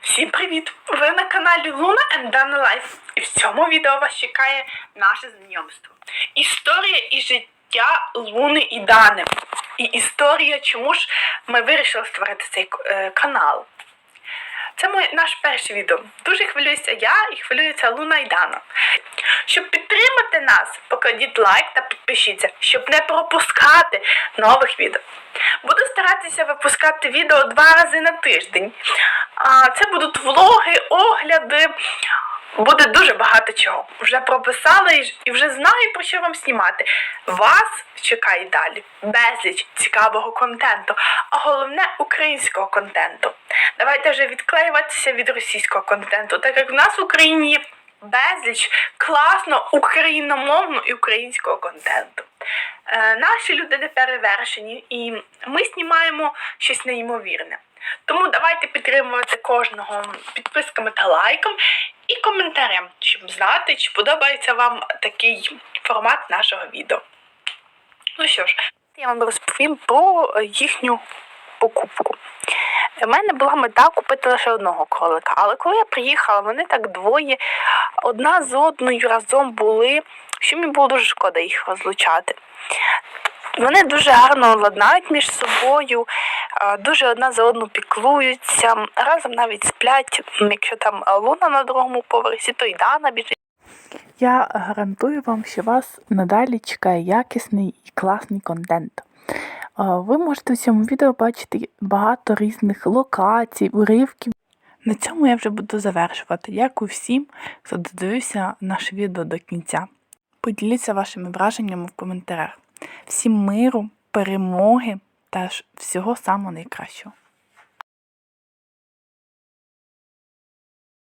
Всім привіт! Ви на каналі Луна and Life. І в цьому відео вас чекає наше знайомство. Історія і життя Луни і Дани. І історія, чому ж ми вирішили створити цей е, канал. Це моє, наш перше відео. Дуже хвилююся я і хвилюється Луна і Дана. Щоб підтримати нас, покладіть лайк та підпишіться, щоб не пропускати нових відео. Буду старатися випускати відео два рази на тиждень. А, це будуть влоги, огляди. Буде дуже багато чого. Вже прописала і вже знаю, про що вам знімати. Вас чекає далі безліч цікавого контенту, а головне українського контенту. Давайте вже відклеюватися від російського контенту, так як в нас в Україні безліч класно україномовного і українського контенту. Е, наші люди не перевершені, і ми знімаємо щось неймовірне. Тому давайте підтримувати кожного підписками та лайком і коментарем, щоб знати, чи подобається вам такий формат нашого відео. Ну що ж, я вам розповім про їхню покупку. У мене була мета купити лише одного кролика, але коли я приїхала, вони так двоє одна з одною разом були, що мені було дуже шкода їх розлучати. Вони дуже гарно ладнають між собою, дуже одна за одну піклуються, разом навіть сплять, якщо там луна на другому поверсі, то й Дана біжить. Я гарантую вам, що вас надалі чекає якісний і класний контент. Ви можете в цьому відео бачити багато різних локацій, уривків. На цьому я вже буду завершувати. Дякую всім, хто додивився наше відео до кінця. Поділіться вашими враженнями в коментарях. Всім миру, перемоги та всього самого найкращого.